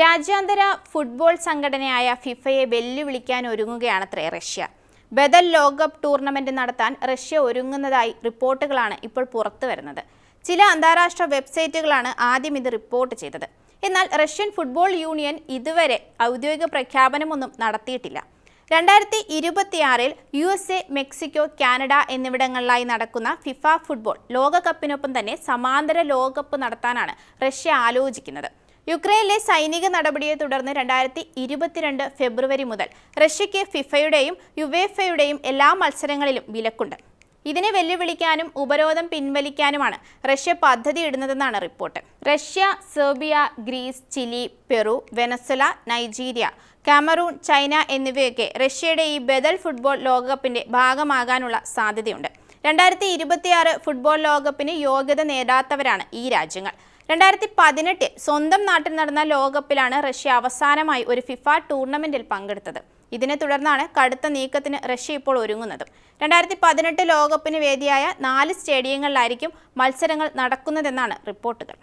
രാജ്യാന്തര ഫുട്ബോൾ സംഘടനയായ ഫിഫയെ വെല്ലുവിളിക്കാൻ ഒരുങ്ങുകയാണത്രേ റഷ്യ. ബദൽ ലോകകപ്പ് ടൂർണമെന്റ് നടത്താൻ റഷ്യ ഒരുങ്ങുന്നതായി റിപ്പോർട്ടുകളാണ് ഇപ്പോൾ പുറത്തു വരുന്നത്. ചില അന്താരാഷ്ട്ര വെബ്സൈറ്റുകളാണ് ആദ്യം ഇത് റിപ്പോർട്ട് ചെയ്തത്. എന്നാൽ റഷ്യൻ ഫുട്ബോൾ യൂണിയൻ ഇതുവരെ ഔദ്യോഗിക പ്രഖ്യാപനമൊന്നും നടത്തിയിട്ടില്ല. രണ്ടായിരത്തി ഇരുപത്തിയാറിൽ U S A Mexico Canada എന്നിവിടങ്ങളിലായി നടക്കുന്ന ഫിഫ ഫുട്ബോൾ ലോകകപ്പിനൊപ്പം തന്നെ സമാന്തര ലോകകപ്പ് നടത്താനാണ് റഷ്യ ആലോചിക്കുന്നത്. യുക്രൈനിലെ സൈനിക നടപടിയെ തുടർന്ന് രണ്ടായിരത്തി ഇരുപത്തിരണ്ട് ഫെബ്രുവരി മുതൽ റഷ്യയ്ക്ക് ഫിഫയുടെയും യുവേഫയുടെയും എല്ലാ മത്സരങ്ങളിലും വിലക്കുണ്ട്. ഇതിനെ വെല്ലുവിളിക്കാനും ഉപരോധം പിൻവലിക്കാനുമാണ് റഷ്യ പദ്ധതി ഇടുന്നതെന്നാണ് report. Russia Serbia Greece Chile Peru Venezuela Nigeria Cameroon China എന്നിവയൊക്കെ റഷ്യയുടെ ഈ ബദൽ ഫുട്ബോൾ ലോകകപ്പിന്റെ ഭാഗമാകാനുള്ള സാധ്യതയുണ്ട്. രണ്ടായിരത്തി ഇരുപത്തിയാറ് ഫുട്ബോൾ ലോകകപ്പിന് യോഗ്യത നേടാത്തവരാണ് ഈ രാജ്യങ്ങൾ. രണ്ടായിരത്തി പതിനെട്ടിൽ സ്വന്തം നാട്ടിൽ നടന്ന ലോകകപ്പിലാണ് റഷ്യ അവസാനമായി ഒരു ഫിഫ ടൂർണമെന്റിൽ പങ്കെടുത്തത്. ഇതിനെ തുടർന്നാണ് കടുത്ത നീക്കത്തിന് റഷ്യ ഇപ്പോൾ ഒരുങ്ങുന്നത്. രണ്ടായിരത്തി പതിനെട്ട് ലോകകപ്പിന് വേദിയായ നാല് സ്റ്റേഡിയങ്ങളിലായിരിക്കും മത്സരങ്ങൾ നടക്കുന്നതെന്നാണ് റിപ്പോർട്ടുകൾ.